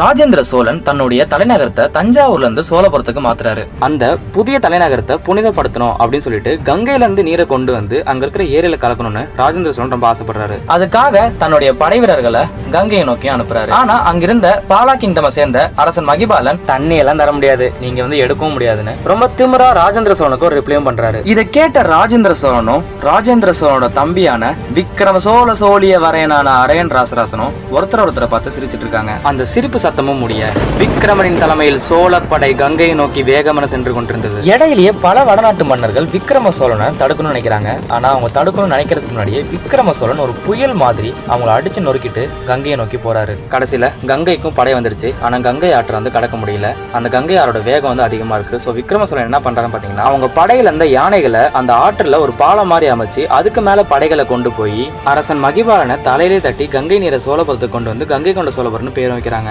ராஜேந்திர சோழன் தன்னுடைய தலைநகரத்தை தஞ்சாவூர்ல இருந்து சோழபுரத்துக்கு மாத்துறாரு. அந்த புதிய தலைநகரத்தை புனிதப்படுத்தணும் அப்படின்னு சொல்லிட்டு கங்கையில இருந்து நீரை கொண்டு வந்து அங்க இருக்கிற ஏரியில கலக்கணும்னு ராஜேந்திர சோழன் ரொம்ப ஆசைப்படுறாரு. அதுக்காக தன்னுடைய படை வீரர்களை கங்கையை நோக்கி அனுப்புறாரு. ஆனா அங்கிருந்த பாலா கிங்டமை சேர்ந்த அரசன் மகிபாலன் தண்ணி எல்லாம் தர முடியாது. நீங்க வந்து எடுக்கவும் முடியாதுன்னு ரொம்ப திமிரா ராஜேந்திர சோழனுக்கு ஒரு ரிப்ளையும் பண்றாரு. இதை கேட்ட ராஜேந்திர சோழனும் ராஜேந்திர சோழனோட தம்பியான விக்ரம சோழ சோழிய வரையனான அரையன் ராசராசனும் ஒருத்தர் ஒருத்தரை பார்த்து சிரிச்சிட்டு இருக்காங்க. அந்த சிரிப்பு சத்தமும் முடிய விக்ரமனின் தலைமையில் சோழப்படை கங்கையை நோக்கி வேகமென சென்று கொண்டிருந்தது. இடையிலேயே பல வடநாட்டு மன்னர்கள் விக்ரம சோழனை தடுக்கணும்னு நினைக்கிறாங்க. ஆனா அவங்க தடுக்கணும்னு நினைக்கிறதுக்கு முன்னாடியே விக்ரம சோழன் ஒரு புயல் மாதிரி அவங்கள அடிச்சு நொறுக்கிட்டு கங்கையை நோக்கி போறாரு. கடைசியில கங்கைக்கும் படை வந்துருச்சு. ஆனா கங்கை ஆற்றை வந்து கடக்க முடியல. அந்த கங்கை ஆறோட வேகம் வந்து அதிகமா இருக்கு. சோ விக்ரம சோழன் என்ன பண்றாருன்னு பாத்தீங்கன்னா அவங்க படையில இருந்த யானைகளை அந்த ஆற்றுல ஒரு பாலம் மாதிரி அமைச்சு அதுக்கு மேல படைகளை கொண்டு போய் அரசன் மகிபாலனை தலையிலே தட்டி கங்கை நீரை சோழபுரத்துக்கு கொண்டு வந்து கங்கை கொண்ட சோழபுரம்னு பேர் வைக்கிறாங்க.